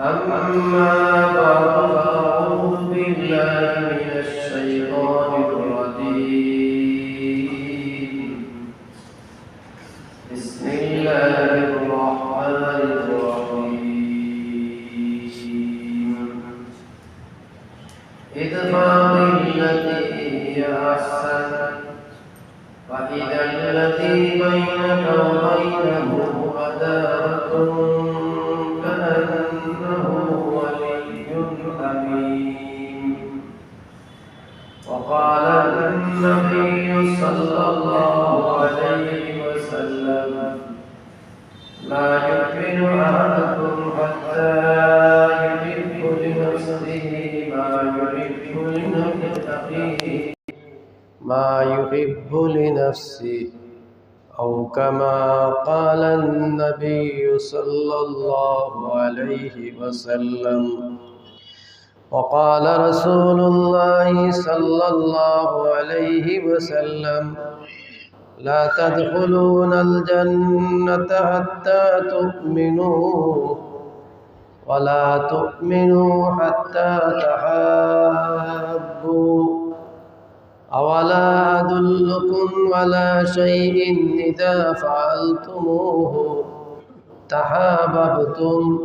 أما لا يؤمن أحدكم حتى يحب لنفسه ما يحب لنفسه. ما يحب لنفسه أو كما قال النبي صلى الله عليه وسلم. وقال رسول الله صلى الله عليه وسلم لا تدخلون الجنة حتى تؤمنوا ولا تؤمنوا حتى تحابوا أولا أدلكم على شيء إذا فعلتموه تحاببتم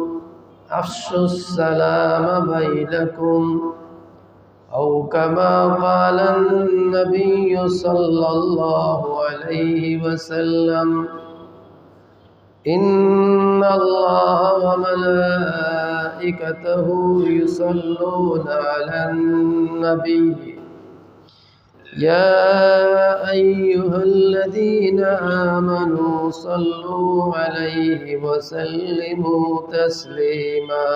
أفشوا السلام بينكم أو كما قال النبي صلى الله عليه وسلم إن الله وملائكته يصلون على النبي. يا أيها الذين آمنوا صلوا عليه وسلموا تسليما.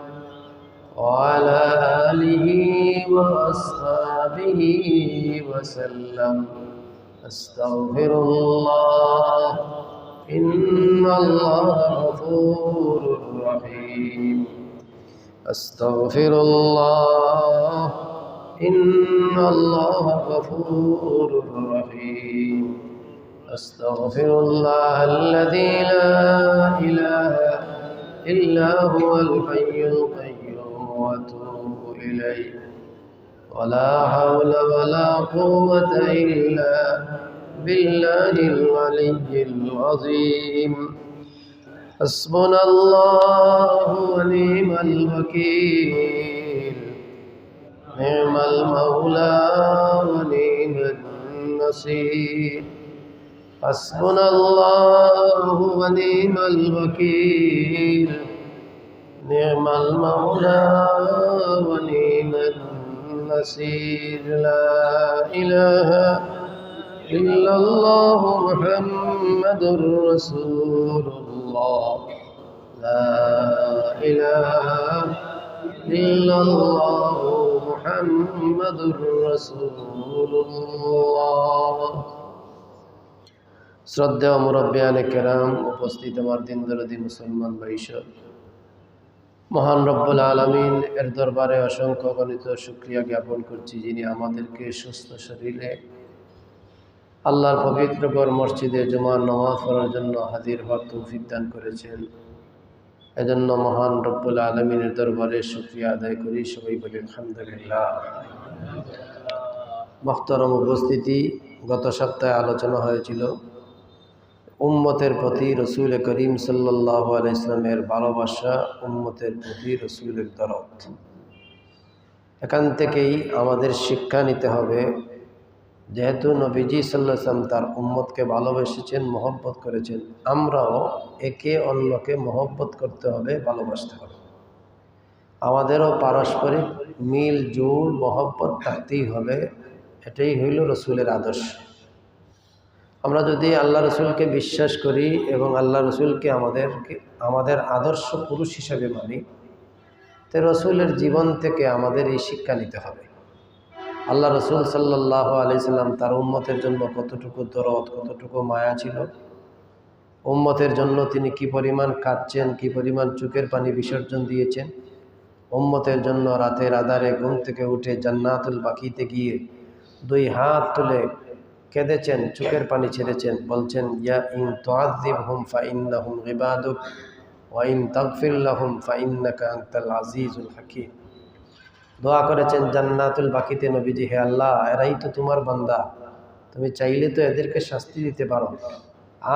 وعلى آله وأصحابه وسلم. أستغفر الله. إن الله غفور رحيم. أستغفر الله. إن الله غفور رحيم. أستغفر الله الذي لا إله إلا هو الحي القيوم. إليه. ولا حول ولا قوة إلا بالله العلي العظيم. حسبنا الله ونعم الوكيل. نعم المولى ونعم النصير. حسبنا الله ونعم الوكيل. نعم المولى ونعم النصير لا إله إلا الله محمد رسول الله لا إله إلا الله محمد رسول الله শ্রদ্ধেয় মুরব্বিয়ানে কেরাম উপস্থিত আমার দিন দরদি মুসলমান বৈশব মহান রব্বুল আলমিন এর দরবারে অসংখ্য গণিত শুক্রিয়া জ্ঞাপন করছি যিনি আমাদেরকে সুস্থ শরীরে আল্লাহর পবিত্র মসজিদে জমা নমাজ পড়ার জন্য হাজির হওয়ার তৌফিক দান করেছেন। এজন্য মহান রব্বুল আলমিনের দরবারে শুক্রিয়া আদায় করি। সবাই বলি আলহামদুলিল্লাহ মহতরম উপস্থিতি গত সপ্তাহে আলোচনা হয়েছিল। উম্মতের প্রতি রসুল করিম সাল্লাহ আলাইসলামের ভালোবাসা উম্মতের প্রতি রসুলের দরদ। এখান থেকেই আমাদের শিক্ষা নিতে হবে, যেহেতু নবীজি সাল্লাম তার উম্মতকে ভালোবেসেছেন, মহব্বত করেছেন, আমরাও একে অন্যকে মহব্বত করতে হবে, ভালোবাসতে হবে। আমাদেরও পারস্পরিক মিল জুল মহব্বত থাকতেই হবে, এটাই হইল রসুলের আদর্শ। আমরা যদি আল্লাহ রসুলকে বিশ্বাস করি এবং আল্লাহ রসুলকে আমাদেরকে আমাদের আদর্শ পুরুষ হিসাবে মানি, তো রসুলের জীবন থেকে আমাদের এই শিক্ষা নিতে হবে। আল্লাহ রসুল সাল্লাহ আলাইসাল্লাম তার উম্মতের জন্য কতটুকু দরদ, কতটুকু মায়া ছিল? উম্মতের জন্য তিনি কি পরিমাণ কাঁদছেন, কি পরিমাণ চোখের পানি বিসর্জন দিয়েছেন? উম্মতের জন্য রাতের আধারে ঘুম থেকে উঠে জান্নাতুল বাকিতে গিয়ে দুই হাত তুলে কেঁদেছেন, চোখের পানি ছেড়েছেন, বলছেন, ইয়া ইন তোয়াদ্দিব হুম ফাইন্না হুম রিবাদুক ওয়াইন তগফিল্লাহুম ফাইন্নাকা আনতাল আজিজুল হাকিম। দোয়া করেছেন, জান্নাতুল বাকিতে নবীজি, হে আল্লাহ, এরাই তো তোমার বান্দা। তুমি চাইলে তো এদেরকে শাস্তি দিতে পারো,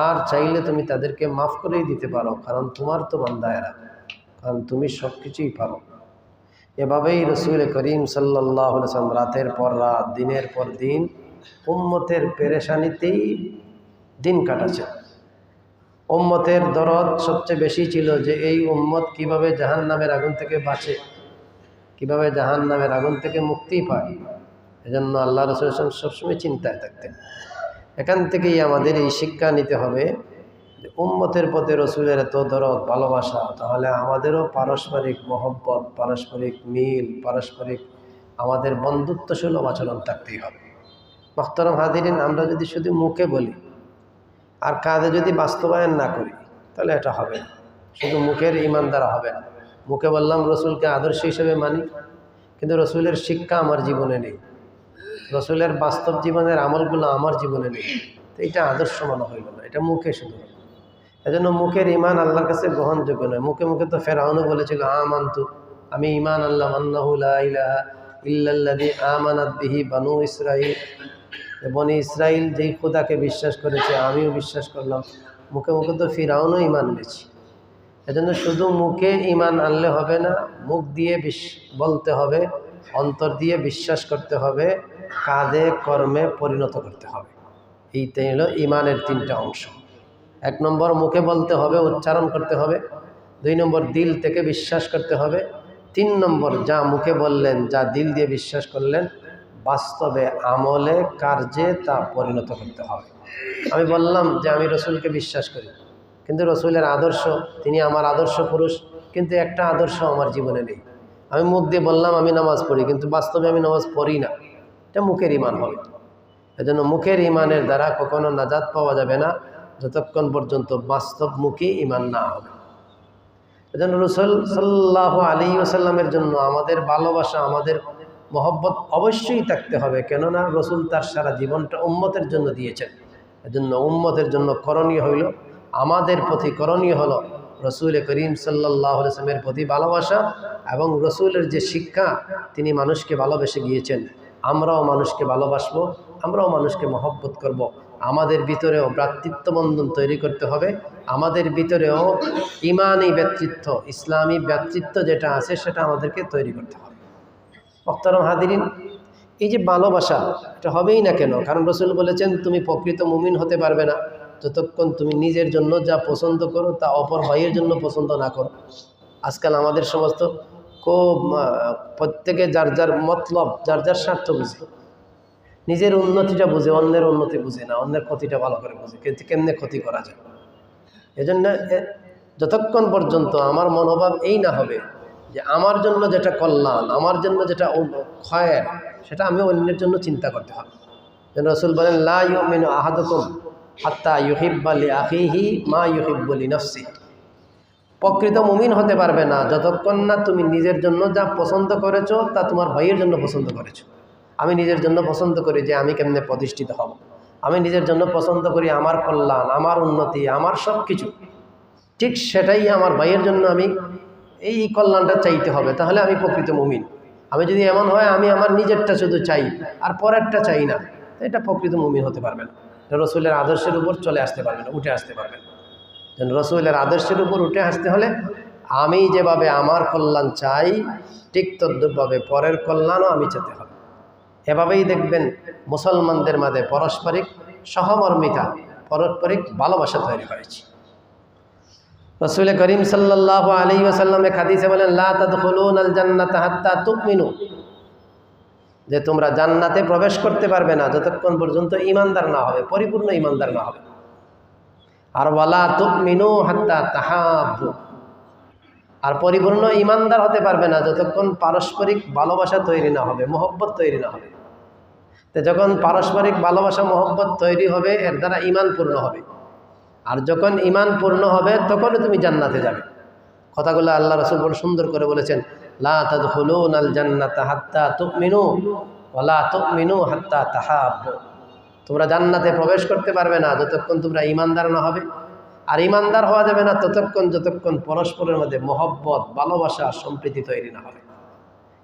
আর চাইলে তুমি তাদেরকে মাফ করেই দিতে পারো, কারণ তোমার তো বান্দা এরা, কারণ তুমি সব কিছুই পারো। এভাবেই রসুল করিম সাল্লাহ রাতের পর রাত, দিনের পর দিন উম্মতের পেরেশানিতেই দিন কাটাচ্ছে উম্মতের দরদ সবচেয়ে বেশি ছিল যে এই উম্মত কীভাবে জাহান নামের আগুন থেকে বাঁচে, কীভাবে জাহান নামের আগুন থেকে মুক্তি পায়, এজন্য আল্লাহ রসুল সবসময় চিন্তায় থাকতেন। এখান থেকেই আমাদের এই শিক্ষা নিতে হবে যে উম্মতের পথে রসুলের এত দরদ, ভালোবাসা, তাহলে আমাদেরও পারস্পরিক মহব্বত, পারস্পরিক মিল, পারস্পরিক আমাদের বন্ধুত্বসুলভ আচরণ থাকতেই হবে। মখতরম হাদিরিন, আমরা যদি শুধু মুখে বলি আর কাজে যদি বাস্তবায়ন না করি, তাহলে এটা হবে শুধু মুখের ইমান দ্বারা হবে না। মুখে বললাম, রসুলকে আদর্শ হিসেবে মানি, কিন্তু রসুলের শিক্ষা আমার জীবনে নেই। রসুলের বাস্তব জীবনের আমলগুলো আমার জীবনে নেই। তো এটা আদর্শ মানা হইল না, এটা মুখে শুধু এজন্য মুখের ইমান আল্লাহর কাছে গ্রহণযোগ্য নয়। মুখে মুখে তো ফেরাউনও বলেছিল, আমান্তু, আমি ইমান আল্লাহ মান্নাহুল্লাহ ইল্লাল্লাদি আমানাত বানু ইসরাইল বনি ইসরাইল যেই খোদাকে বিশ্বাস করেছে, আমিও বিশ্বাস করলাম। মুখে মুখে তো ফিরাউনও ইমান এনেছি। এজন্য শুধু মুখে ইমান আনলে হবে না, মুখ দিয়ে বিশ, বলতে হবে, অন্তর দিয়ে বিশ্বাস করতে হবে কাজে কর্মে পরিণত করতে হবে। এইটাই হলো ইমানের তিনটা অংশ। এক নম্বর, মুখে বলতে হবে, উচ্চারণ করতে হবে। দুই নম্বর, দিল থেকে বিশ্বাস করতে হবে। তিন নম্বর, যা মুখে বললেন, যা দিল দিয়ে বিশ্বাস করলেন বাস্তবে আমলে কার্যে তা পরিণত করতে হবে। আমি বললাম যে আমি রসুলকে বিশ্বাস করি, কিন্তু রসুলের আদর্শ, তিনি আমার আদর্শ পুরুষ, কিন্তু একটা আদর্শ আমার জীবনে নেই। আমি মুখ দিয়ে বললাম, আমি নামাজ পড়ি, কিন্তু বাস্তবে আমি নামাজ পড়ি না। এটা মুখের ইমান হবে। এজন্য মুখের ইমানের দ্বারা কখনো নাজাদ পাওয়া যাবে না, যতক্ষণ পর্যন্ত বাস্তব বাস্তবমুখী ইমান না হবে। এজন্য রসুল সাল্লাহ আলী ওসাল্লামের জন্য আমাদের ভালোবাসা, আমাদের মহব্বত অবশ্যই থাকতে হবে। কেননা রসুল তার সারা জীবনটা উম্মতের জন্য দিয়েছেন। এজন্য উম্মতের জন্য করণীয় হইল, আমাদের প্রতি করণীয় হলো রসুল করিম সাল্লাহ আসলামের প্রতি ভালোবাসা এবং রসুলের যে শিক্ষা, তিনি মানুষকে ভালোবেসে গিয়েছেন। আমরাও মানুষকে ভালোবাসবো, আমরাও মানুষকে মহব্বত করব। আমাদের ভিতরেও ভ্রাতৃত্ব বন্ধন তৈরি করতে হবে। আমাদের ভিতরেও ইমানি ব্যক্তিত্ব, ইসলামী ব্যক্তিত্ব যেটা আছে সেটা আমাদেরকে তৈরি করতে হবে। মোখতারম হাদিরিন এই যে ভালোবাসা, এটা হবেই না কেন? কারণ রসুল বলেছেন, তুমি প্রকৃত মুমিন হতে পারবে না। যতক্ষণ তুমি নিজের জন্য যা পছন্দ করো, তা অপর ভাইয়ের জন্য পছন্দ না করো। আজকাল আমাদের সমস্ত খুব প্রত্যেকে যার যার মতলব, যার যার স্বার্থ বুঝে। নিজের উন্নতিটা বুঝে, অন্যের উন্নতি বুঝে না, অন্যের ক্ষতিটা ভালো করে বুঝে, কিন্তু কেমনে ক্ষতি করা যায়? এজন্য যতক্ষণ পর্যন্ত আমার মনোভাব এই না হবে যে আমার জন্য যেটা কল্যাণ, আমার জন্য যেটা ক্ষয়ের, সেটা আমি অন্যের জন্য চিন্তা করতে হবে। যেন রসুল বলেন লাইমিন আহাদকম হাত্তা ইউহিব্বালি আখিহি মা ইউহিব্বলি নফসি প্রকৃত মুমিন হতে পারবে না, যতক্ষণ না তুমি নিজের জন্য যা পছন্দ করেছ, তা তোমার ভাইয়ের জন্য পছন্দ করেছ। আমি নিজের জন্য পছন্দ করি যে আমি কেমনে প্রতিষ্ঠিত হব। আমি নিজের জন্য পছন্দ করি আমার কল্যাণ, আমার উন্নতি, আমার সব কিছু ঠিক সেটাই আমার ভাইয়ের জন্য আমি এই কল্যাণটা চাইতে হবে, তাহলে আমি প্রকৃত মুমিন। আমি যদি এমন হয়, আমি আমার নিজেরটা শুধু চাই, আর পরেরটা চাই না এটা প্রকৃত মুমিন হতে পারবে না। রসুলের আদর্শের উপর চলে আসতে পারবে না, উঠে আসতে পারবে না। রসুলের আদর্শের উপর উঠে আসতে হলে আমি যেভাবে আমার কল্যাণ চাই, ঠিক তদ্রুপভাবে পরের কল্যাণও আমি চাইতে হবে। এভাবেই দেখবেন মুসলমানদের মাঝে পারস্পরিক সহমর্মিতা, পারস্পরিক ভালোবাসা তৈরি হয়েছে। রসুল করিম সাল্লাহ আলী ওসাল্লামে খাদিসে বলেন আল জান্নাত হাত্তা তুকমিনু যে তোমরা জান্নাতে প্রবেশ করতে পারবে না যতক্ষণ পর্যন্ত ইমানদার না হবে, পরিপূর্ণ ইমানদার না হবে। আর ওয়ালা তুকমিনু হাত্তা তাহাবু আর পরিপূর্ণ ইমানদার হতে পারবে না যতক্ষণ পারস্পরিক ভালোবাসা তৈরি না হবে, মোহব্বত তৈরি না হবে। তো যখন পারস্পরিক ভালোবাসা, মোহব্বত তৈরি হবে, এর দ্বারা ইমান পূর্ণ হবে। আর যখন ইমান পূর্ণ হবে, তখনই তুমি জান্নাতে যাবে। কথাগুলো আল্লাহ রসুল বড় সুন্দর করে বলেছেন, লা হাত্তা তাহাব তোমরা জান্নাতে প্রবেশ করতে পারবে না যতক্ষণ তোমরা ইমানদার না হবে। আর ইমানদার হওয়া যাবে না ততক্ষণ, যতক্ষণ পরস্পরের মধ্যে মহব্বত, ভালোবাসা, সম্প্রীতি তৈরি না হবে।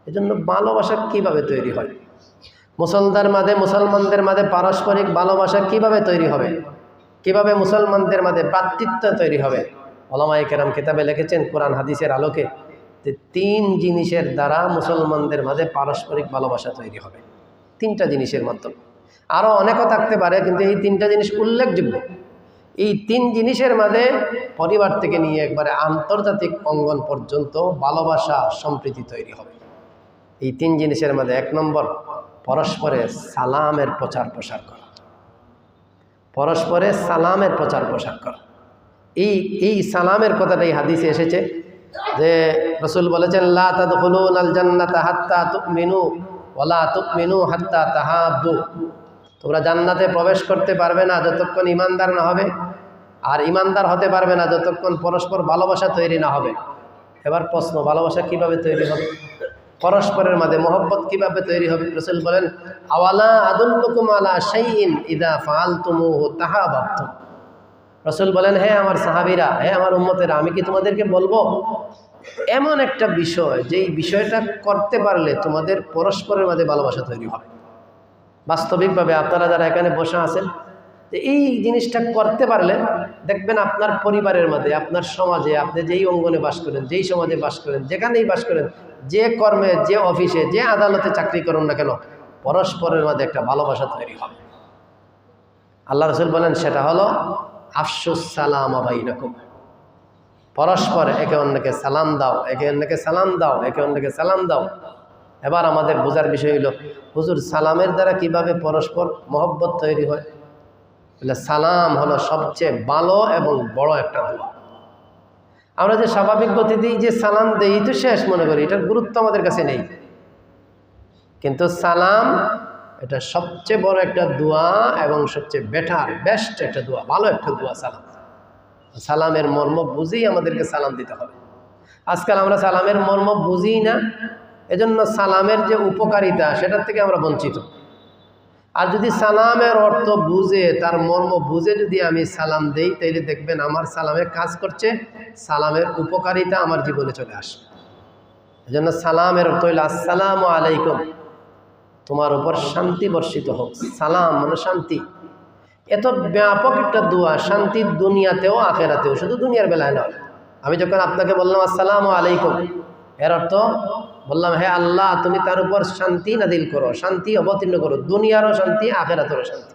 এজন্য ভালোবাসা কীভাবে তৈরি হয়? মুসলদার মাঝে, মুসলমানদের মাঝে পারস্পরিক ভালোবাসা কীভাবে তৈরি হবে? কীভাবে মুসলমানদের মাঝে ভ্রাতৃত্ব তৈরি হবে? ওলামাই কেরাম কিতাবে লিখেছেন কোরআন, হাদিসের আলোকে যে তিন জিনিসের দ্বারা মুসলমানদের মাঝে পারস্পরিক ভালোবাসা তৈরি হবে। তিনটা জিনিসের মাধ্যমে। আরও অনেকও থাকতে পারে, কিন্তু এই তিনটা জিনিস উল্লেখযোগ্য। এই তিন জিনিসের মাঝে পরিবার থেকে নিয়ে একবারে আন্তর্জাতিক অঙ্গন পর্যন্ত ভালোবাসা সম্প্রীতি তৈরি হবে। এই তিন জিনিসের মাঝে এক নম্বর, পরস্পরে সালামের প্রচার প্রসার করা। পরস্পরে সালামের প্রচার প্রসার করা। এই এই সালামের কথাটা এই হাদিসে এসেছে যে রসুল বলেছেন, লা তাদখুলুন আল জান্নাতা হাত্তা তুমিনু হাত্তা তাহাব্বু। তোমরা জান্নাতে প্রবেশ করতে পারবে না যতক্ষণ ইমানদার না হবে, আর ইমানদার হতে পারবে না যতক্ষণ পরস্পর ভালোবাসা তৈরি না হবে। এবার প্রশ্ন, ভালোবাসা কীভাবে তৈরি হবে? পরস্পরের মাঝে মোহব্বত কীভাবে তৈরি হবে? রসুল বলেন, আওয়ালা আদুল্লুকুম আলা শাইইন ইদা ফাল তুমু তাহা তাহাবাবতুম। রসুল বলেন হ্যাঁ আমার সাহাবিরা হ্যাঁ আমার উম্মতেরা, আমি কি তোমাদেরকে বলব? এমন একটা বিষয়, যেই বিষয়টা করতে পারলে তোমাদের পরস্পরের মাঝে ভালোবাসা তৈরি হবে। বাস্তবিকভাবে আপনারা যারা এখানে বসে আছেন এই জিনিসটা করতে পারলে দেখবেন আপনার পরিবারের মধ্যে আপনার সমাজে, আপনি যেই অঙ্গনে বাস করেন, যেই সমাজে বাস করেন, যেখানেই বাস করেন যে কর্মে, যে অফিসে, যে আদালতে চাকরি করুন না কেন, পরস্পরের মধ্যে একটা ভালোবাসা তৈরি হবে। আল্লাহ রসুল বলেন, সেটা হলো, আফসুস সালাম আবাইনকুম পরস্পর একে অন্যকে সালাম দাও, একে অন্যকে সালাম দাও, একে অন্যকে সালাম দাও। এবার আমাদের বোঝার বিষয় হলো, হুজুর, সালামের দ্বারা কীভাবে পরস্পর মহব্বত তৈরি হয়? বলে সালাম হলো সবচেয়ে ভালো এবং বড় একটা দোয়া। আমরা যে স্বাভাবিক গতিতেই যে সালাম দেই তো শেষ মনে করি, এটার গুরুত্ব আমাদের কাছে নেই। কিন্তু সালাম, এটা সবচেয়ে বড় একটা দোয়া এবং সবচেয়ে বেটার বেস্ট একটা দোয়া, ভালো একটা দোয়া সালাম। সালামের মর্ম বুঝেই আমাদেরকে সালাম দিতে হবে। আজকাল আমরা সালামের মর্ম বুঝি না, এজন্য সালামের যে উপকারিতা, সেটার থেকে আমরা বঞ্চিত। আর যদি সালামের অর্থ বুঝে, তার মর্ম বুঝে যদি আমি সালাম দেই, তাইলে দেখবেন আমার সালামে কাজ করছে, সালামের উপকারিতা আমার জীবনে চলে আসে আসবে। জন্য সালামের অর্থ হইল, আসসালাম আলাইকুম। তোমার উপর শান্তি বর্ষিত হোক। সালাম মানে শান্তি। এত ব্যাপক একটা দোয়া শান্তির দুনিয়াতেও আখেরাতেও, শুধু দুনিয়ার বেলায় নয়। আমি যখন আপনাকে বললাম, আসসালাম আলাইকুম এর অর্থ বললাম, হে আল্লাহ, তুমি তার উপর শান্তি নাদিল করো, শান্তি অবতীর্ণ করো, দুনিয়ারও শান্তি, আখেরাতেরও শান্তি।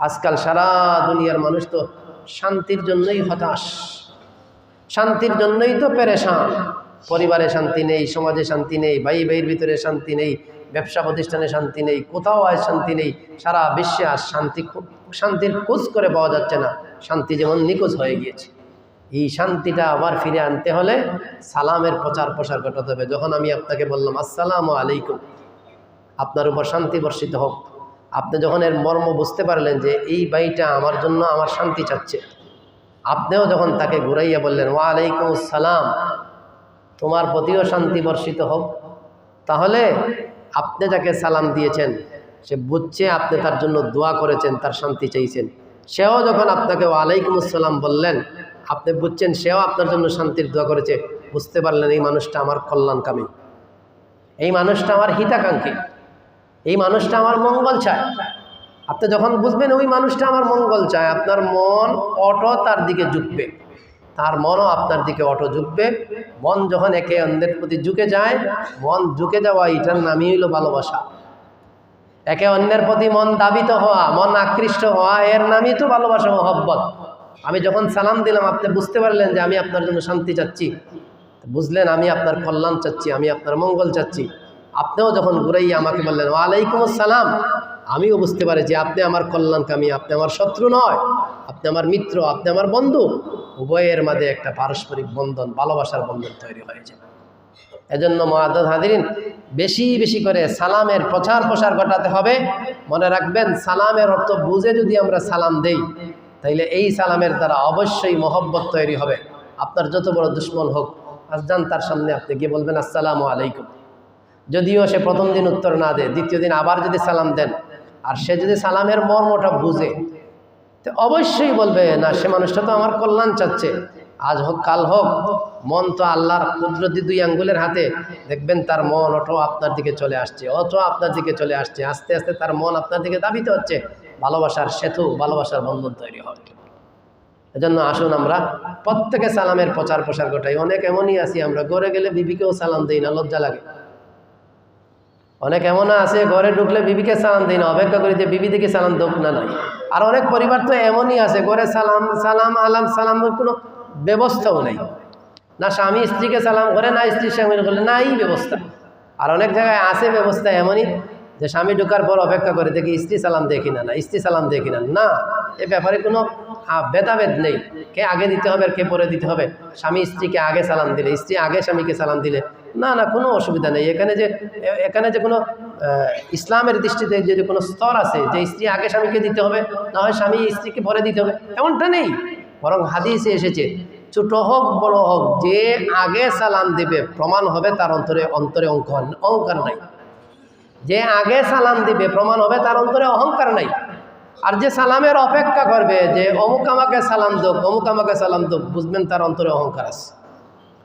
আজকাল সারা দুনিয়ার মানুষ তো শান্তির জন্যই হতাশ। শান্তির জন্যই তো পেরেশান। পরিবারে শান্তি নেই, সমাজে শান্তি নেই ভাই ভাইয়ের ভিতরে শান্তি নেই, ব্যবসা প্রতিষ্ঠানে শান্তি নেই, কোথাও আজ শান্তি নেই। সারা বিশ্বে আর শান্তি খুব শান্তির খোঁজ করে পাওয়া যাচ্ছে না। শান্তি যেমন নিখোঁজ হয়ে গিয়েছে। এই শান্তিটা আবার ফিরে আনতে হলে সালামের প্রচার প্রসার ঘটাতে হবে। যখন আমি আপনাকে বললাম, আসসালামু আলাইকুম। আপনার উপর শান্তি বর্ষিত হোক। আপনি যখন এর মর্ম বুঝতে পারলেন যে এই বাড়িটা আমার জন্য আমার শান্তি চাচ্ছে, আপনিও যখন তাকে ঘুরাইয়া বললেন, ওয়ালাইকুম সালাম তোমার প্রতিও শান্তি বর্ষিত হোক, তাহলে আপনি যাকে সালাম দিয়েছেন, সে বুঝছে আপনি তার জন্য দোয়া করেছেন, তার শান্তি চাইছেন। সেও যখন আপনাকে ওয়ালাইকুম আসসালাম বললেন আপনি বুঝছেন, সেও আপনার জন্য শান্তির দোয়া করেছে, বুঝতে পারলেন এই মানুষটা আমার কল্যাণকামী। এই মানুষটা আমার হিতাকাঙ্ক্ষী। এই মানুষটা আমার মঙ্গল চায়। আপনি যখন বুঝবেন ওই মানুষটা আমার মঙ্গল চায়, আপনার মন অটো তার দিকে ঝুঁকবে। তার মনও আপনার দিকে অটো ঝুঁকবে। মন যখন একে অন্যের প্রতি ঝুঁকে যায়, মন ঝুঁকে যাওয়া এটার নামই হইল ভালোবাসা। একে অন্যের প্রতি মন দাবিত হওয়া, মন আকৃষ্ট হওয়া, এর নামই তো ভালোবাসা মহব্বত। আমি যখন সালাম দিলাম, আপনি বুঝতে পারলেন যে আমি আপনার জন্য শান্তি চাচ্ছি। বুঝলেন, আমি আপনার কল্যাণ চাচ্ছি, আমি আপনার মঙ্গল চাচ্ছি। আপনিও যখন ঘুরাইয়া আমাকে বললেন, ওয়ালাইকুম আসসালাম। আমিও বুঝতে পারি যে আপনি আমার কল্যাণকামী, আপনি আমার শত্রু নয়। আপনি আমার মিত্র, আপনি আমার বন্ধু। উভয়ের মাঝে একটা পারস্পরিক বন্ধন, ভালোবাসার বন্ধন তৈরি হয়েছে। এজন্য মহাদ হাদিরিন বেশি বেশি করে সালামের প্রচার প্রসার ঘটাতে হবে। মনে রাখবেন, সালামের অর্থ বুঝে যদি আমরা সালাম দেই তাইলে এই সালামের দ্বারা অবশ্যই মহব্বত তৈরি হবে। আপনার যত বড় দুশ্মন হোক আজান তার সামনে আপনি গিয়ে বলবেন, আসসালামু আলাইকুম। যদিও সে প্রথম দিন উত্তর না দেয়, দ্বিতীয় দিন আবার যদি সালাম দেন, আর সে যদি সালামের মর্মটা বুঝে, তো অবশ্যই বলবে, না, সে মানুষটা তো আমার কল্যাণ চাচ্ছে। আজ হোক, কাল হোক, মন তো আল্লাহর কুদরতি দুই আঙ্গুলের হাতে, দেখবেন তার মন অটো আপনার দিকে চলে আসছে, অটো আপনার দিকে চলে আসছে, আস্তে আস্তে তার মন আপনার দিকে দাবিতে হচ্ছে। ভালোবাসার সেতু, ভালোবাসার বন্ধন তৈরি হবে এজন্য আসুন আমরা প্রত্যেকে সালামের প্রচার প্রসার ঘটাই। অনেক এমনই আছি, আমরা ঘরে গেলে বিবিকেও সালাম দিই না, লজ্জা লাগে। অনেক এমন আছে, ঘরে ঢুকলে বিবিকে সালাম দিই না, অপেক্ষা করি যে বিবি থেকে সালাম দোক না নাই। আর অনেক পরিবার তো এমনই আছে, ঘরে সালাম সালাম, আলাম, সালাম কোনো ব্যবস্থাও নেই। না স্বামী স্ত্রীকে সালাম করে, না স্ত্রী স্বামীর করলে নাই ব্যবস্থা। আর অনেক জায়গায় আছে ব্যবস্থা এমনই। যে স্বামী ঢোকার পর অপেক্ষা করে, দেখি স্ত্রী সালাম দেখি না না, স্ত্রী সালাম দেখি না। না, এ ব্যাপারে কোনো ভেদাভেদ নেই। কে আগে দিতে হবে আর কে পরে দিতে হবে? স্বামী স্ত্রীকে আগে সালাম দিলে, স্ত্রী আগে স্বামীকে সালাম দিলে। না না, কোনো অসুবিধা নেই। এখানে যে এখানে যে কোনো ইসলামের দৃষ্টিতে যে কোনো স্তর আছে, যে স্ত্রী আগে স্বামীকে দিতে হবে, না হয় স্বামী স্ত্রীকে পরে দিতে হবে, এমনটা নেই। বরং হাদিসে এসেছে, ছোট হোক, বড় হোক, যে আগে সালাম দেবে, প্রমাণ হবে তার অন্তরে অন্তরে অঙ্কন অহংকার নাই। যে আগে সালাম দিবে প্রমাণ হবে তার অন্তরে অহংকার নাই। আর যে সালামের অপেক্ষা করবে যে অমুক আমাকে সালাম দোক অমুক আমাকে সালাম দোক বুঝবেন তার অন্তরে অহংকার আছে।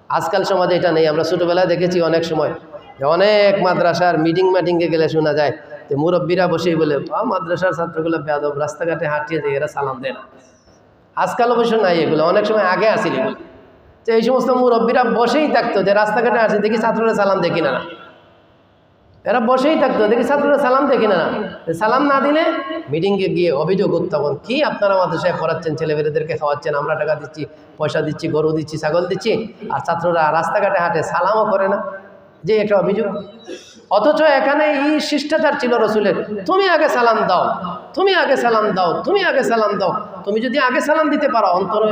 আজকাল সমাজে এটা নেই আমরা ছোটোবেলায় দেখেছি অনেক সময় যে অনেক মাদ্রাসার মিটিং মাটিংয়ে গেলে শোনা যায় যে মুরব্বীরা বসেই বলে "আ, মাদ্রাসার ছাত্রগুলো বেয়াদব রাস্তাঘাটে হাঁটিয়ে যায় এরা সালাম দেয় না। আজকাল অবশ্য নাই এগুলো অনেক সময় আগে আসিল এগুলো। তো এই সমস্ত মুরব্বীরা বসেই থাকতো যে রাস্তাঘাটে আসি দেখি ছাত্ররা সালাম দেখি না। এরা বসেই থাকতো, দেখি ছাত্ররা সালাম দেখি না। সালাম না দিলে মিটিংয়ে গিয়ে অভিযোগ উত্থাপন। কি আপনারা আমাদের সাহেব পড়াচ্ছেন, ছেলেমেয়েদেরকে খাওয়াচ্ছেন, আমরা টাকা দিচ্ছি, পয়সা দিচ্ছি, গরু দিচ্ছি, ছাগল দিচ্ছি, আর ছাত্ররা রাস্তাঘাটে হাঁটে, সালামও করে না। যে একটা অভিযোগ। অথচ এখানে এই শিষ্টাচার ছিল রসুলের। তুমি আগে সালাম দাও, তুমি আগে সালাম দাও, তুমি আগে সালাম দাও। তুমি যদি আগে সালাম দিতে পারো, অন্তরে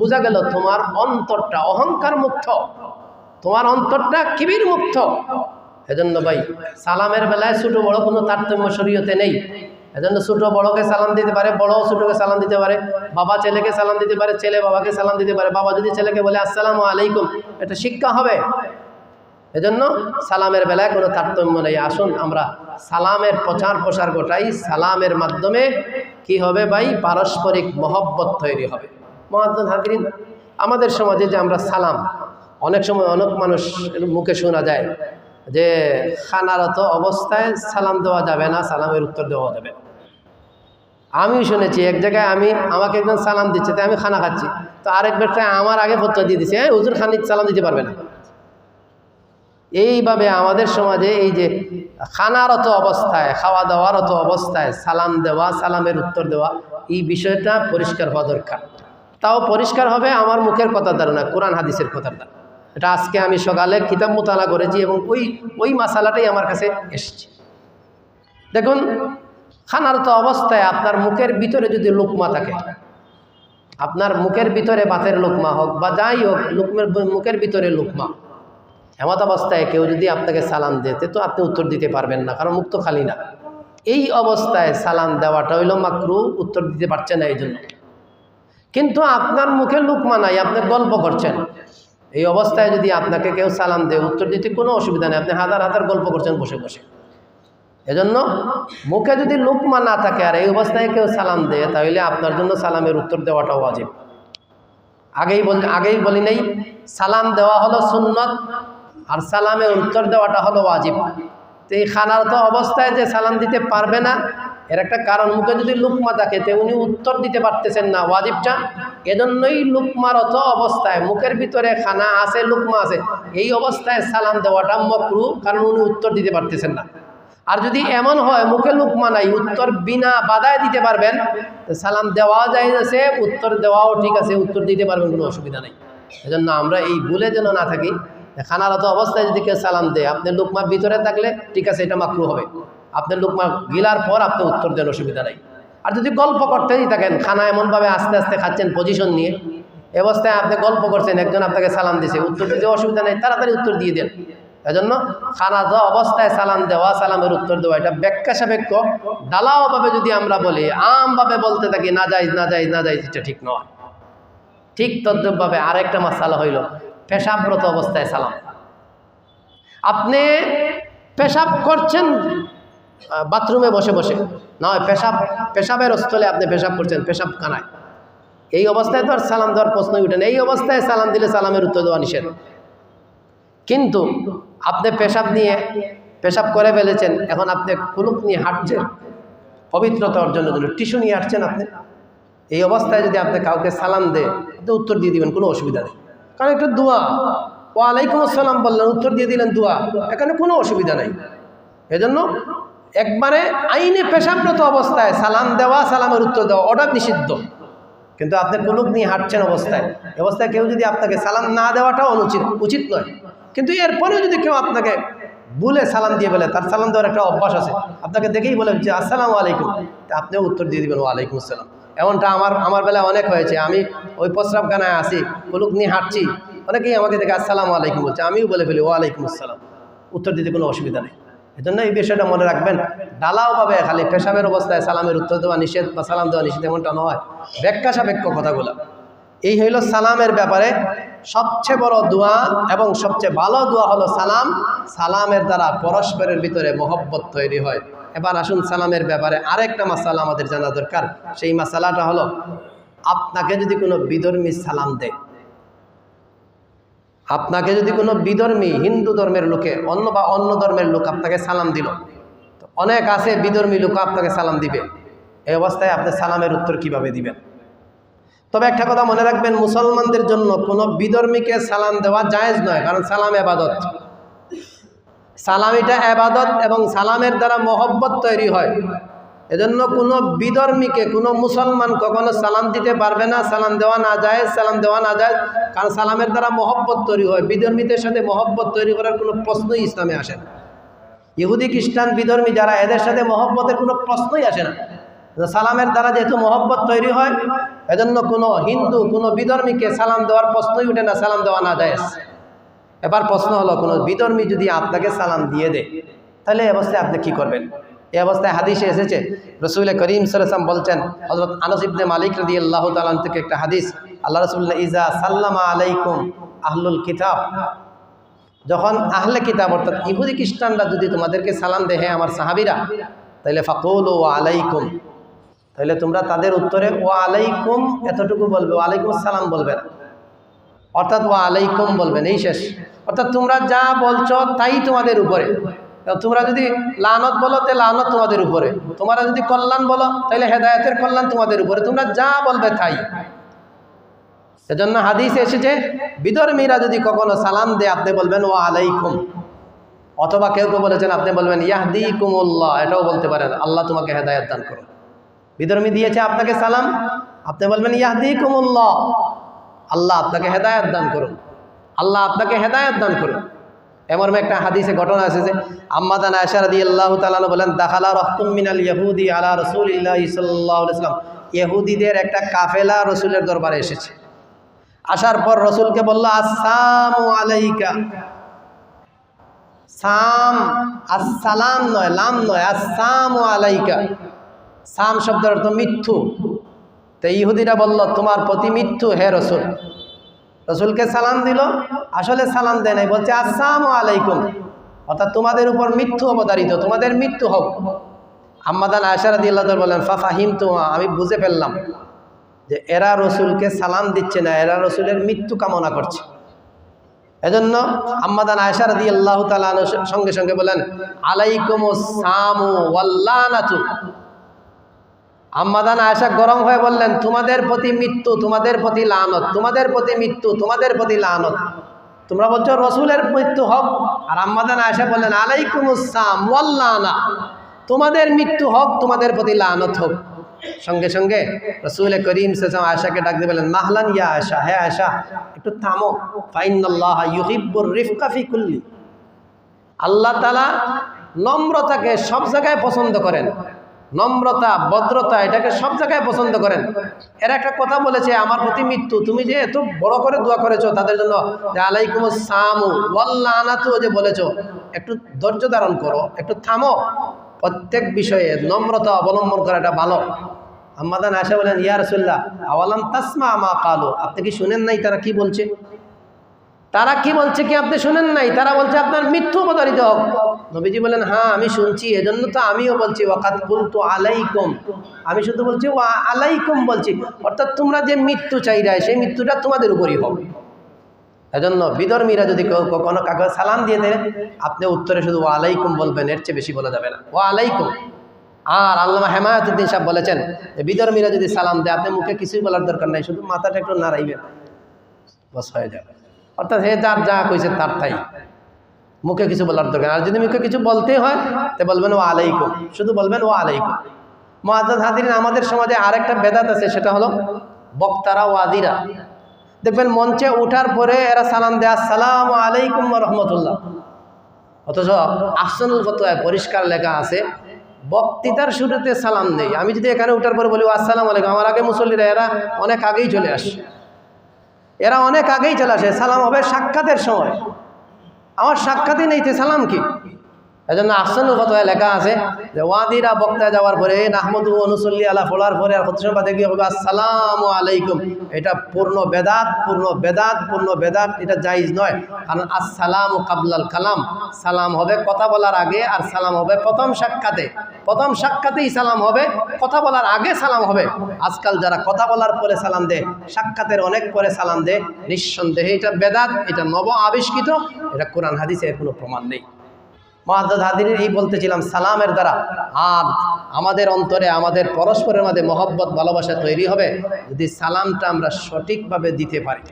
বোঝা গেল তোমার অন্তরটা অহংকার মুক্ত তোমার অন্তরটা কিবির মুক্ত এজন্য ভাই, সালামের বেলায় ছোটো বড় কোনো তারতম্য শরীয়তে নেই। এজন্য ছোটো বড়কে সালাম দিতে পারে, বড় ছোটোকে সালাম দিতে পারে, বাবা ছেলেকে সালাম দিতে পারে, ছেলে বাবাকে সালাম দিতে পারে, বাবা যদি ছেলেকে বলে, আসসালামু আলাইকুম এটা শিক্ষা হবে। এজন্য সালামের বেলায় কোনো তারতম্য নেই। আসুন আমরা সালামের প্রচার প্রসার গোটাই সালামের মাধ্যমে কি হবে ভাই? পারস্পরিক মহব্বত তৈরি হবে। মহাদ্দ হাজরিন আমাদের সমাজে যে আমরা সালাম, অনেক সময় অনেক মানুষ মুখে শোনা যায় যে খানারত অবস্থায় সালাম দেওয়া যাবে না, সালামের উত্তর দেওয়া যাবে। আমি শুনেছি, এক জায়গায় আমি, আমাকে একজন সালাম দিচ্ছে, তাই আমি খানা খাচ্ছি। তো আরেক ব্যক্তি আমার আগে ফতোয়া দিয়ে দিচ্ছে হ্যাঁ হুজুর খানি সালাম দিতে পারবে না। এইভাবে আমাদের সমাজে এই যে খানারত অবস্থায়, খাওয়া দাওয়ারত অবস্থায় সালাম দেওয়া, সালামের উত্তর দেওয়া, এই বিষয়টা পরিষ্কার হওয়া দরকার। তাও পরিষ্কার হবে আমার মুখের কথার দ্বারা না কোরআন, হাদিসের কথার দ্বারা এটা আজকে আমি সকালে কিতাব মোতালা করেছি এবং ওই ওই মশালাটাই আমার কাছে এসেছে। দেখুন, খানার তো অবস্থায় আপনার মুখের ভিতরে যদি লোকমা থাকে, আপনার মুখের ভিতরে বাতের লোকমা হোক বা যাই হোক, লোকমের মুখের ভিতরে লোকমা। এমত অবস্থায় কেউ যদি আপনাকে সালাম দিতে তো আপনি উত্তর দিতে পারবেন না, কারণ মুখ তো খালি না। এই অবস্থায় সালাম দেওয়াটা হইল মাকরু, উত্তর দিতে পারছে না এই জন্য কিন্তু আপনার মুখে লুকমা নাই, আপনি গল্প করছেন। এই অবস্থায় যদি আপনাকে কেউ সালাম দেয়, উত্তর দিতে কোনো অসুবিধা নেই। আপনি হাজার হাজার গল্প করছেন, বসে বসে। এজন্য মুখে যদি লুকমা না থাকে আর এই অবস্থায় কেউ সালাম দেয়, তাহলে আপনার জন্য সালামের উত্তর দেওয়াটাও ওয়াজিব। আগেই বল, আগেই বলি নেই, সালাম দেওয়া হলো সুন্নত আর সালামের উত্তর দেওয়াটা হলো ওয়াজিব। তো এই খানারত অবস্থায় যে সালাম দিতে পারবে না এর একটা কারণ, মুখে যদি লুকমা থাকে তে উনি উত্তর দিতে পারতেছেন না ওয়াজিবটা এজন্যই লুকমারত অবস্থায় মুখের ভিতরে খানা আছে, লুকমা আছে, এই অবস্থায় সালাম দেওয়াটা মকরু, কারণ উনি উত্তর দিতে পারতেছেন না। আর যদি এমন হয়, মুখে লুকমা নাই, উত্তর বিনা বাধায় দিতে পারবেন সালাম দেওয়াও যায় আছে, উত্তর দেওয়াও ঠিক আছে, উত্তর দিতে পারবেন, কোনো অসুবিধা নেই। এজন্য আমরা এই ভুলে যেন না থাকি খানারত অবস্থায় যদি কেউ সালাম দেয়, আপনি লুকমার ভিতরে থাকলে ঠিক আছে, এটা মাকরু হবে। আপনি লোকমা গিলার পর আপনি উত্তর দেন, অসুবিধা নেই। আর যদি গল্প করতেই থাকেন, খানা এমনভাবে আস্তে আস্তে খাচ্ছেন পজিশন নিয়ে অবস্থায় আপনি গল্প করছেন, একজন আপনাকে সালাম দিছে, উত্তর দিতে অসুবিধা নেই, তাড়াতাড়ি উত্তর দিয়ে দেন। এজন্য খানা দেওয়া অবস্থায় সালাম দেওয়া, সালামের উত্তর দেওয়া, এটা ব্যাখ্যা সাপেক্ষ। ডালাওভাবে যদি আমরা বলি, আমভাবে বলতে থাকি, না যাই না যাই না যাই, এটা ঠিক নয়। ঠিক তদ্রুপভাবে আরেকটা মাসালা হইল, পেশাবরত অবস্থায় সালাম। আপনি পেশাব করছেন বাথরুমে বসে বসে। নয় পেশাব, পেশাবের স্থলে আপনি পেশাব করছেন পেশাব কানায় এই অবস্থায় তো আর সালাম দেওয়ার প্রশ্নই উঠে না। এই অবস্থায় সালাম দিলে সালামের উত্তর দেওয়া নিষেধ। কিন্তু আপনি পেশাব নিয়ে পেশাব করে ফেলেছেন, এখন আপনি কুলুক নিয়ে হাঁটছেন, পবিত্রতা অর্জনের জন্য। টিস্যু নিয়ে হাঁটছেন আপনি। এই অবস্থায় যদি আপনি কাউকে সালাম দেয় আপনি উত্তর দিয়ে দিবেন, কোনো অসুবিধা নেই। কারণ একটু দোয়া। ওয়ালাইকুম আসসালাম বললেন, উত্তর দিয়ে দিলেন দোয়া। এখানে কোনো অসুবিধা নেই। এজন্য একবারে আইনে পেশাবরত অবস্থায় সালাম দেওয়া, সালামের উত্তর দেওয়া, ওটা নিষিদ্ধ। কিন্তু আপনি কুলুক নিয়ে হাঁটছেন অবস্থায় অবস্থায় কেউ যদি আপনাকে সালাম না দেওয়াটাও অনুচিত, উচিত নয়। কিন্তু এরপরেও যদি কেউ আপনাকে বলে সালাম দিয়ে বলে তার সালাম দেওয়ার একটা অভ্যাস আছে। আপনাকে দেখেই বলে যে, আসসালামু আলাইকুম। আপনিও উত্তর দিয়ে দিবেন, ওয়ালাইকুম আসসালাম। এমনটা আমার আমার বেলায় অনেক হয়েছে। আমি ওই প্রস্রাবখানায় আসি কুলুক নিয়ে হাঁটছি। অনেকেই আমাকে দেখে, আসসালামু আলাইকুম বলছে। আমিও বলে ফেলি, ওয়ালাইকুম আসসালাম। উত্তর দিতে কোনো অসুবিধা নেই। এজন্য এই বিষয়টা মনে রাখবেন ডালাওভাবে খালি পেশাবের অবস্থায় সালামের উত্তর দেওয়া নিষেধ বা সালাম দেওয়া নিষেধ এমনটা নয় ব্যাখ্যা সাপেক্ষ কথাগুলো। এই হইল সালামের ব্যাপারে সবচেয়ে বড় দোয়া এবং সবচেয়ে ভালো দোয়া হলো সালাম, সালামের দ্বারা পরস্পরের ভিতরে মহব্বত তৈরি হয়। এবার আসুন সালামের ব্যাপারে আরেকটা মাসালা আমাদের জানা দরকার, সেই মাসালাটা হলো, আপনাকে যদি কোনো বিধর্মী সালাম দেয় আপনাকে যদি কোনো বিধর্মী হিন্দু ধর্মের লোকে অন্য বা অন্য ধর্মের লোক আপনাকে সালাম দিল, তো অনেক আছে বিধর্মী লোক আপনাকে সালাম দিবে। এই অবস্থায় আপনি সালামের উত্তর কীভাবে দিবেন? তবে একটা কথা মনে রাখবেন, মুসলমানদের জন্য কোনো বিধর্মীকে সালাম দেওয়া জায়েজ নয়, কারণ সালাম এবাদত। সালাম এটা এবাদত এবং সালামের দ্বারা মহব্বত তৈরি হয়। এজন্য কোনো বিধর্মীকে, কোনো মুসলমান কখনো সালাম দিতে পারবে না, সালাম দেওয়া না যায়, সালাম দেওয়া না যায়, কারণ সালামের দ্বারা মহব্বত তৈরি হয়। বিধর্মীদের সাথে মহব্বত তৈরি করার কোনো প্রশ্নই ইসলামে আসে না। ইহুদি, খ্রিস্টান, বিধর্মী যারা, এদের সাথে মহব্বতের কোনো প্রশ্নই আসে না। সালামের দ্বারা যেহেতু মহব্বত তৈরি হয়, এজন্য কোনো হিন্দু, কোনো বিধর্মীকে সালাম দেওয়ার প্রশ্নই উঠে না, সালাম দেওয়া না যায়। এবার প্রশ্ন হলো, কোনো বিধর্মী যদি আপনাকে সালাম দিয়ে দেয়, তাহলে অবস্থায় আপনি কি করবেন? এই অবস্থায় হাদিসে এসেছে, রসুল করিম সালাম বলছেন হজরত আনস মালিক রদি আল্লাহ তালান থেকে একটা হাদিস, আল্লাহ রসুল্লাহ ইজা সাল্লামা আলাইকুম আহলুল কিতাব। যখন আহলে কিতাব, অর্থাৎ ইহুদি খ্রিস্টানরা যদি তোমাদেরকে সালাম দেয় হ্যাঁ আমার সাহাবিরা তাহলে ফাকুল ও আলাইকুম। তাহলে তোমরা তাদের উত্তরে ও আলাইকুম এতটুকু বলবে ও আলাইকুম সালাম বলবে না। অর্থাৎ ও আলাইকুম বলবেন এই শেষ। অর্থাৎ তোমরা যা বলছো তাই তোমাদের উপরে। তোমরা যদি লানত বলো তাহলে লানত তোমাদের উপরে। তোমরা যদি কল্যাণ বলো তাহলে হেদায়তের কল্যাণ তোমাদের উপরে। তোমরা যা বলবে তাই। সেজন্য হাদিস এসেছে, বিধর্মীরা যদি কখনো সালাম দেয়, আপনি বলবেন ও আলাইকুম। অথবা কেউ কেউ বলেছেন, আপনি বলবেন ইয়াহদি কুমুল্লাহ এটাও বলতে পারেন, আল্লাহ তোমাকে হেদায়ত দান করুন। বিধর্মী দিয়েছে আপনাকে সালাম, আপনি বলবেন ইয়াহদি কুমুল্লাহ আল্লাহ আপনাকে হেদায়ত দান করুন। আল্লাহ আপনাকে হেদায়ত দান করুন। এমন একটা হাদিসে ঘটনা আছে যে আম্মাদান আয়সা রাদি আল্লাহ তালা বলেন, দাখালা রহতুম মিনাল ইহুদি আলা রসুল ইল্লাহ ইসাল্লাহ ইসলাম ইহুদিদের একটা কাফেলা রসুলের দরবারে এসেছে। আসার পর রসুলকে বলল, আসসালামু আলাইকা। সাম আসসালাম নয়, লাম নয় আসসাম আলাইকা। সাম শব্দের অর্থ মিথ্যু। তো ইহুদিরা বলল, তোমার প্রতি মিথ্যু, হে রসুল। রসুলকে সালাম দিল, আসলে সালাম দেয় নাই, বলছে, আসসালাম আলাইকুম। অর্থাৎ তোমাদের উপর মৃত্যু অবতারিত তোমাদের মৃত্যু হোক। আম্মাদান আয়সারাদি আল্লাহ বললেন ফাফাহিম তো আমি বুঝে ফেললাম যে এরা রসুলকে সালাম দিচ্ছে না, এরা রসুলের মৃত্যু কামনা করছে। এজন্য আম্মাদান আয়সারাদি আল্লাহ তালা সঙ্গে সঙ্গে বলেন আলাইকুম সামু ওয়াল্লানাতু আম্মাদান আয়সা গরম হয়ে বললেন, তোমাদের প্রতি মৃত্যু, তোমাদের প্রতি লানত, তোমাদের প্রতি মৃত্যু, তোমাদের প্রতি লানত। তোমরা বলছো, রসুলের মৃত্যু হোক। আর আম্মাদান আয়সা বললেন আলাইকুম আসসালাম ওয়াল্লানা। তোমাদের মৃত্যু হোক, তোমাদের প্রতি লানত হোক। সঙ্গে সঙ্গে রসুল করিম সেসাম আয়সাকে ডাক দিয়ে বলেন মাহলান ইয়া আয়সা হ্যাঁ আয়সা একটু থামো। ফাইনাল্লাহ ইউহিব্বুর রিফকাফি কুল্লি। আল্লাহ তালা নম্রতাকে সব জায়গায় পছন্দ করেন। নম্রতা, ভদ্রতা, এটাকে সব জায়গায় পছন্দ করেন। এর একটা কথা বলেছে, আমার প্রতি মৃত্যু। তুমি যে এত বড় করে দোয়া করেছ, তাদের জন্য যে আলাইকুম সামু ওয়াল্লানাতু যে বলেছ, একটু ধৈর্য ধারণ করো, একটু থামো। প্রত্যেক বিষয়ে নম্রতা অবলম্বন করাটা ভালো। আম্মাদান আশা বলেন, ইয়া রসুল্লাহ আওয়ালাম তাসমা আমা কালো? আপনি কি শুনেন নাই তারা কি বলছে? তারা কি বলছে কি আপনি শুনেন নাই? তারা বলছে, আপনার মৃত্যু অবতারিত হোক। নবীজি বলেন হ্যাঁ আমি শুনছি, এজন্য তো আমিও বলছি ওয়াকাত তো আলাইকুম। আমি শুধু বলছি ও আলাইকুম বলছি। অর্থাৎ তোমরা যে মৃত্যু চাইরায় সেই মৃত্যুটা তোমাদের উপরই হবে এজন্য বিধর্মীরা যদি কেউ কখনো কাকে সালাম দিয়ে দেয়, আপনি উত্তরে শুধু ও আলাইকুম বলবেন, এর চেয়ে বেশি বলা যাবে না। ও আলাইকুম আর আল্লামা হেমায়তুদ্দিন সাহেব বলেছেন বিধর্মীরা যদি সালাম দেয়, আপনি মুখে কিছুই বলার দরকার নাই, শুধু মাথাটা একটু নাড়াইবেন, বস হয়ে যাবে। অর্থাৎ হে যার যা কইছে তার তাই। মুখে কিছু বলার দরকার আর যদি মুখে কিছু বলতে হয়, তো বলবেন ও আলাইকুম। শুধু বলবেন ও আলাইকুম। মহাজাদ হাদিরিন আমাদের সমাজে আরেকটা বেদাত আছে, সেটা হলো বক্তারা ও আদিরা দেখবেন মঞ্চে ওঠার পরে এরা সালাম দেয়, আসসালাম আলাইকুম রহমতুল্লাহ। অথচ আহসানুল ফতোয়ায় পরিষ্কার লেখা আছে, বক্তৃতার শুরুতে সালাম নেই। আমি যদি এখানে উঠার পরে বলি আসসালাম আলাইকুম, আমার আগে মুসল্লিরা, এরা অনেক আগেই চলে আসে। এরা অনেক আগেই চলে আসে সালাম হবে সাক্ষাতের সময়। আমার সাক্ষাৎই নেইতে সালাম কি? এই জন্য আহসানুল ফতোয়ায় লেখা আছে যে ওয়াদিরা বক্তায় যাওয়ার পরে নাহমদু অনুসল্লি আলা ফোলার পরে আর কত সময় দেখি হবে, আসসালামু আলাইকুম। এটা পূর্ণ বেদাত পূর্ণ বেদাত পূর্ণ বেদাত, এটা জাইজ নয়। কারণ আসসালাম কাবলাল কালাম। সালাম হবে কথা বলার আগে আর সালাম হবে প্রথম সাক্ষাতে। প্রথম সাক্ষাতেই সালাম হবে, কথা বলার আগে সালাম হবে। আজকাল যারা কথা বলার পরে সালাম দেয়, সাক্ষাতের অনেক পরে সালাম দেয়, নিঃসন্দেহে এটা বেদাত, এটা নব আবিষ্কৃত, এটা কোরআন হাদিসের কোনো প্রমাণ নেই। মহাজাদ এই বলতেছিলাম, সালামের দ্বারা আর আমাদের অন্তরে, আমাদের পরস্পরের মধ্যে মহব্বত, ভালোবাসা তৈরি হবে যদি সালামটা আমরা সঠিকভাবে দিতে পারি।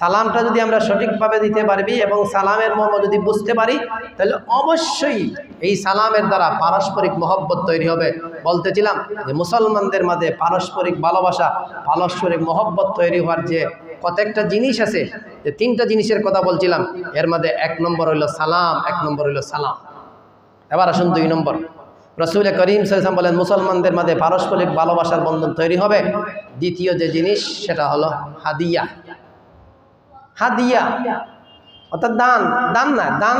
সালামটা যদি আমরা সঠিকভাবে দিতে পারবি এবং সালামের মর্ম যদি বুঝতে পারি, তাহলে অবশ্যই এই সালামের দ্বারা পারস্পরিক মহব্বত তৈরি হবে। বলতেছিলাম যে, মুসলমানদের মাঝে পারস্পরিক ভালোবাসা, পারস্পরিক মহব্বত তৈরি হওয়ার যে কতটা জিনিস আছে যে তিনটা জিনিসের কথা বলছিলাম, এর মধ্যে এক নম্বর হইল সালাম, এক নম্বর হইল সালাম। এবার আসুন দুই নম্বর। রসুল করিম সাল্লাম বলেন, মুসলমানদের মধ্যে পারস্পরিক ভালোবাসার বন্ধন তৈরি হবে। দ্বিতীয় যে জিনিস, সেটা হলো হাদিয়া। হাদিয়া, অর্থাৎ দান দান না, দান